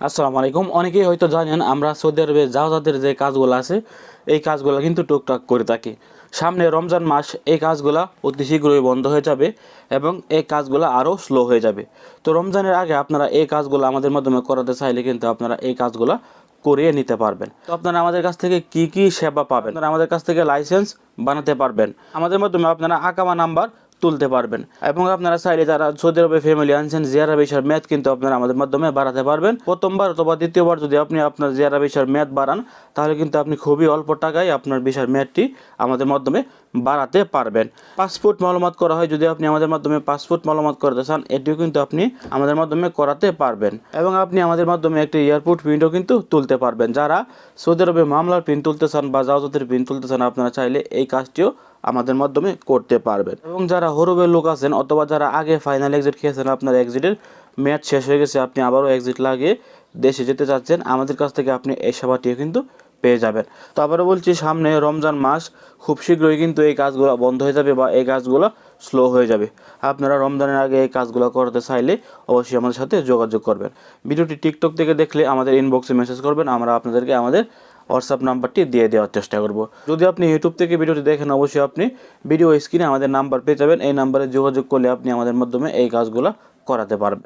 আসসালামু আলাইকুম। অনেকেই হয়তো জানেন, আমরা সৌদি আরবে জাহাজাতের যে কাজগুলো আছে, এই কাজগুলো কিন্তু টুকটাক করে থাকি। সামনে রমজান মাস, এই কাজগুলো অতি শীঘ্রই বন্ধ হয়ে যাবে এবং এই কাজগুলো আরও স্লো হয়ে যাবে। তো রমজানের আগে আপনারা এই কাজগুলো আমাদের মাধ্যমে করাতে চাইলে কিন্তু আপনারা এই কাজগুলো করিয়ে নিতে পারবেন। তো আপনারা আমাদের কাছ থেকে কি কি সেবা পাবেন? আপনারা আমাদের কাছ থেকে লাইসেন্স বানাতে পারবেন। আমাদের মাধ্যমে আপনারা আকামা নাম্বার তুলতে পারবেন। এবং আপনারা চাইলে যারা সৌদি আরবে ফ্যামিলি আনছেন, জিয়ারা বিষয়ের ম্যাথ কিন্তু আপনারা আমাদের মাধ্যমে বাড়াতে পারবেন। প্রথমবার অথবা দ্বিতীয়বার যদি আপনি আপনার জিয়ারা বিষয়ের ম্যাথ বাড়ান, তাহলে কিন্তু আপনি খুবই অল্প টাকায় আপনার বিষয়ের ম্যাথটি আমাদের মাধ্যমে বাড়াতে পারবেন। পাসপোর্ট মালুমাত করা হয়, যদি আপনি আমাদের মাধ্যমে পাসপোর্ট মালুমাত করতে চান, এটিও কিন্তু আপনি আমাদের মাধ্যমে করাতে পারবেন। এবং আপনি আমাদের মাধ্যমে একটি এয়ারপোর্ট প্রিন্টও কিন্তু তুলতে পারবেন। যারা সৌদি আরবে মামলার প্রিন্ট তুলতে চান বা জাহাজতের প্রিন্ট তুলতে চান, আপনারা চাইলে এই কাজটিও আমাদের মাধ্যমে করতে পারবেন। এবং যারা হরুবের লোক আছেন অথবা যারা আগে ফাইনাল এক্সিট খেয়েছেন আপনার এক্সিটের ম্যাচ শেষ হয়ে গেছে, আপনি আবারও এক্সিট লাগিয়ে দেশে যেতে চাচ্ছেন, আমাদের কাছ থেকে আপনি এই সেবাটিও কিন্তু পেয়ে যাবেন। তো আবারও বলছি, সামনে রমজান মাস, খুব শীঘ্রই কিন্তু এই কাজগুলো বন্ধ হয়ে যাবে বা এই কাজগুলো স্লো হয়ে যাবে। আপনারা রমজানের আগে এই কাজগুলো করতে চাইলে অবশ্যই আমাদের সাথে যোগাযোগ করবেন। ভিডিওটি টিকটক থেকে দেখলে আমাদের ইনবক্সে মেসেজ করবেন, আমরা আপনাদেরকে আমাদের হোয়াটসঅ্যাপ নাম্বারটি দিয়ে দেওয়ার চেষ্টা করব। যদি আপনি ইউটিউব থেকে ভিডিওটি দেখেন, অবশ্যই আপনি ভিডিও স্ক্রিনে আমাদের নাম্বার পেয়ে যাবেন। এই নাম্বারে যোগাযোগ করলে আপনি আমাদের মাধ্যমে এই কাজগুলো করাতে পারবেন।